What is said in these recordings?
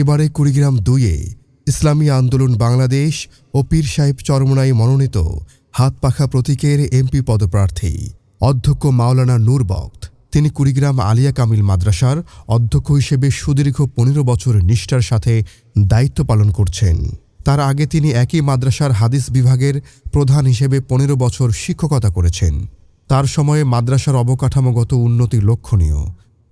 এবারে কুড়িগ্রাম দুইয়ে ইসলামী আন্দোলন বাংলাদেশ ও পীর সাহেব চরমনাই মনোনীত হাত পাখা প্রতীকের এমপি পদপ্রার্থী অধ্যক্ষ মাওলানা নূর বক্ত। তিনি কুড়িগ্রাম আলিয়া কামিল মাদ্রাসার অধ্যক্ষ হিসেবে সুদীর্ঘ পনেরো বছর নিষ্ঠার সাথে দায়িত্ব পালন করছেন। তার আগে তিনি একই মাদ্রাসার হাদিস বিভাগের প্রধান হিসেবে পনেরো বছর শিক্ষকতা করেছেন। তার সময়ে মাদ্রাসার অবকাঠামোগত উন্নতি লক্ষণীয়।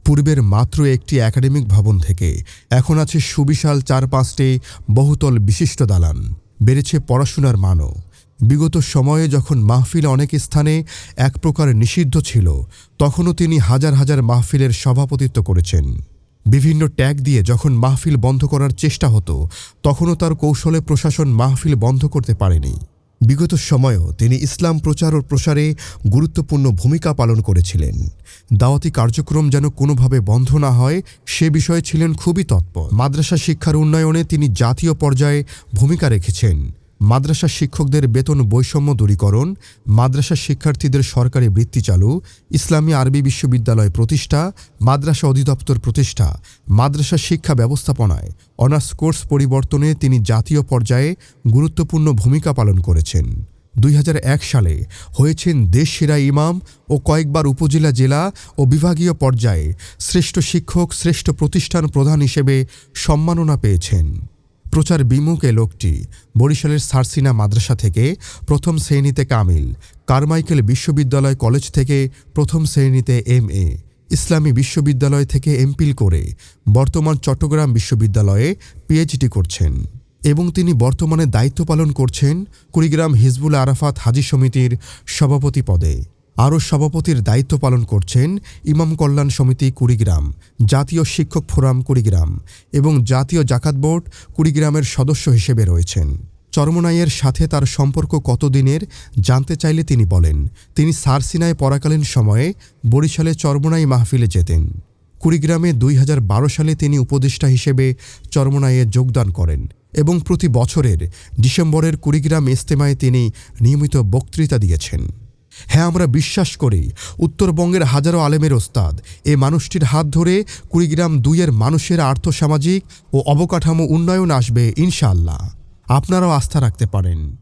পূর্বের মাত্র একটি একাডেমিক ভবন থেকে এখন আছে সুবিশাল চার পাঁচটি বহুতল বিশিষ্ট দালান। বেড়েছে পড়াশোনার মানও। বিগত সময়ে যখন মাহফিল অনেক স্থানে এক প্রকার নিষিদ্ধ ছিল, তখনও তিনি হাজার হাজার মাহফিলের সভাপতিত্ব করেছেন। বিভিন্ন ট্যাগ দিয়ে যখন মাহফিল বন্ধ করার চেষ্টা হতো, তখনও তার কৌশলে প্রশাসন মাহফিল বন্ধ করতে পারেনি। বিগত সময়েও তিনি ইসলাম প্রচার ও প্রসারে গুরুত্বপূর্ণ ভূমিকা পালন করেছিলেন। দাওয়াতি কার্যক্রম যেন কোনোভাবে বন্ধ না হয়, সে বিষয়ে ছিলেন খুবই তৎপর। মাদ্রাসা শিক্ষার উন্নয়নে তিনি জাতীয় পর্যায়ে ভূমিকা রেখেছেন। মাদ্রাসা শিক্ষকদের বেতন বৈষম্য দূরীকরণ, মাদ্রাসা শিক্ষার্থীদের সরকারি বৃত্তি চালু, ইসলামী আরবি বিশ্ববিদ্যালয় প্রতিষ্ঠা, মাদ্রাসা অধিদপ্তর প্রতিষ্ঠা, মাদ্রাসা শিক্ষা ব্যবস্থাপনায় অনার্স কোর্স পরিবর্তনে তিনি জাতীয় পর্যায়ে গুরুত্বপূর্ণ ভূমিকা পালন করেছেন। দুই হাজার এক সালে হয়েছেন দেশ সেরা ইমাম ও কয়েকবার উপজেলা জেলা ও বিভাগীয় পর্যায়ে শ্রেষ্ঠ শিক্ষক, শ্রেষ্ঠ প্রতিষ্ঠান প্রধান হিসেবে সম্মাননা পেয়েছেন। প্রচার বিমুখ এ লোকটি বরিশালের সারসিনা মাদ্রাসা থেকে প্রথম শ্রেণীতে কামিল, কারমাইকেল বিশ্ববিদ্যালয় কলেজ থেকে প্রথম শ্রেণীতে এম এ ইসলামী বিশ্ববিদ্যালয় থেকে এমপিল করে বর্তমান চট্টগ্রাম বিশ্ববিদ্যালয়ে পিএইচডি করছেন এবং তিনি বর্তমানে দায়িত্ব পালন করছেন কুড়িগ্রাম হিজবুল আরাফাত হাজি সমিতির সভাপতি পদে। আরও সভাপতির দায়িত্ব পালন করছেন ইমাম কল্যাণ সমিতি কুড়িগ্রাম, জাতীয় শিক্ষক ফোরাম কুড়িগ্রাম এবং জাতীয় জাকাত বোর্ড কুড়িগ্রামের সদস্য হিসেবে রয়েছেন। চরমনাইয়ের সাথে তার সম্পর্ক কতদিনের জানতে চাইলে তিনি বলেন, তিনি সারসিনায় পড়াকালীন সময়ে বরিশালে চরমনাই মাহফিলে যেতেন। কুড়িগ্রামে দুই হাজার বারো সালে তিনি উপদেষ্টা হিসেবে চরমনাইয়ে যোগদান করেন এবং প্রতি বছরের ডিসেম্বরের কুড়িগ্রাম ইস্তেমায় তিনি নিয়মিত বক্তৃতা দিয়েছেন। হ্যাঁ আমরা বিশ্বাস করি। উত্তরবঙ্গের হাজারো আলেমের ওস্তাদ, এ মানুষটির হাত ধরে কুড়িগ্রাম দুইয়ের মানুষের আর্থসামাজিক ও অবকাঠামো উন্নয়ন আসবে ইনশাআল্লাহ। আপনারাও আস্থা রাখতে পারেন।